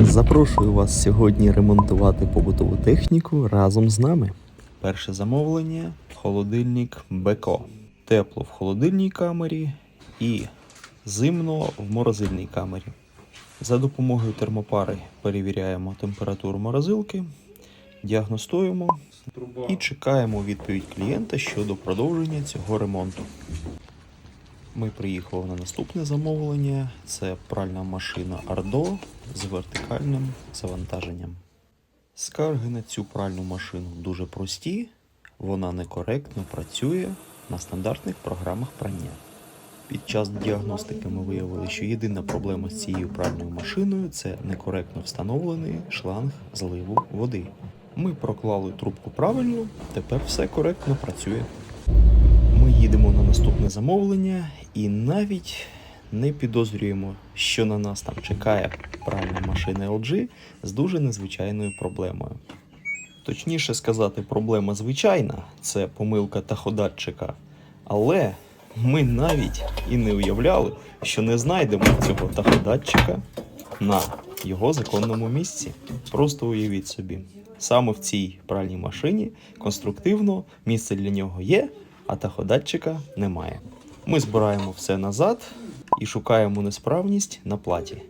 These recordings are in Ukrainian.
Запрошую вас сьогодні ремонтувати побутову техніку разом з нами. Перше замовлення холодильник Беко. Тепло в холодильній камері і зимно в морозильній камері. За допомогою термопари перевіряємо температуру морозилки, діагностуємо і чекаємо відповідь клієнта щодо продовження цього ремонту. Ми приїхали на наступне замовлення. Це пральна машина Ардо з вертикальним завантаженням. Скарги на цю пральну машину дуже прості, вона некоректно працює на стандартних програмах прання. Під час діагностики ми виявили, що єдина проблема з цією пральною машиною це некоректно встановлений шланг зливу води. Ми проклали трубку правильно, тепер все коректно працює. Наступне замовлення і навіть не підозрюємо, що на нас там чекає пральна машина LG з дуже незвичайною проблемою. Точніше сказати, проблема звичайна це помилка таходатчика. Але ми навіть і не уявляли, що не знайдемо цього таходатчика на його законному місці. Просто уявіть собі, саме в цій пральній машині конструктивно місце для нього є, а таходатчика немає. Ми збираємо все назад і шукаємо несправність на платі.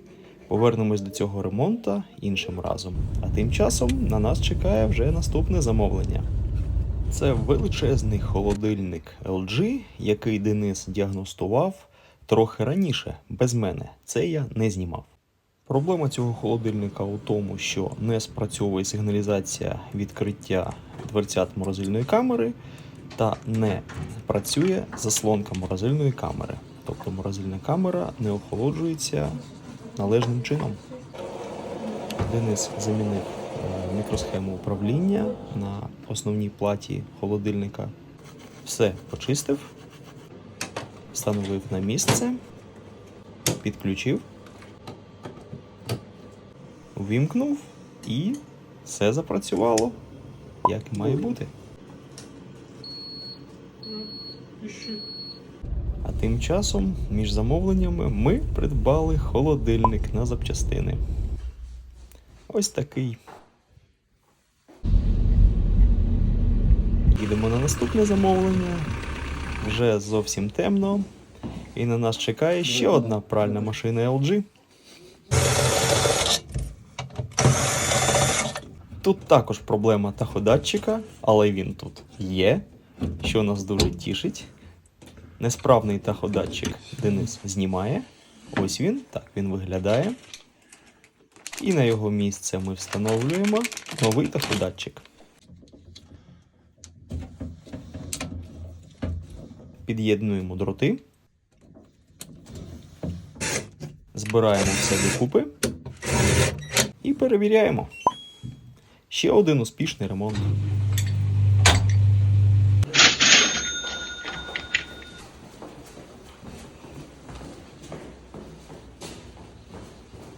Повернемось до цього ремонту іншим разом. А тим часом на нас чекає вже наступне замовлення. Це величезний холодильник LG, який Денис діагностував трохи раніше, без мене. Це я не знімав. Проблема цього холодильника у тому, що не спрацьовує сигналізація відкриття дверцят морозильної камери та не працює заслонка морозильної камери. Тобто морозильна камера не охолоджується належним чином. Денис замінив е, мікросхему управління на основній платі холодильника. Все почистив, встановив на місце, підключив, увімкнув і все запрацювало, як і має бути. А тим часом між замовленнями ми придбали холодильник на запчастини. Ось такий. Їдемо на наступне замовлення. Вже зовсім темно. І на нас чекає ще одна пральна машина LG. Тут також проблема таходатчика, але він тут є, що нас дуже тішить. Несправний таходатчик Денис знімає. Ось він, так він виглядає. І на його місце ми встановлюємо новий таходатчик. Під'єднуємо дроти. Збираємо все докупи і перевіряємо. Ще один успішний ремонт.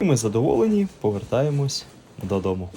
І ми задоволені, повертаємось додому.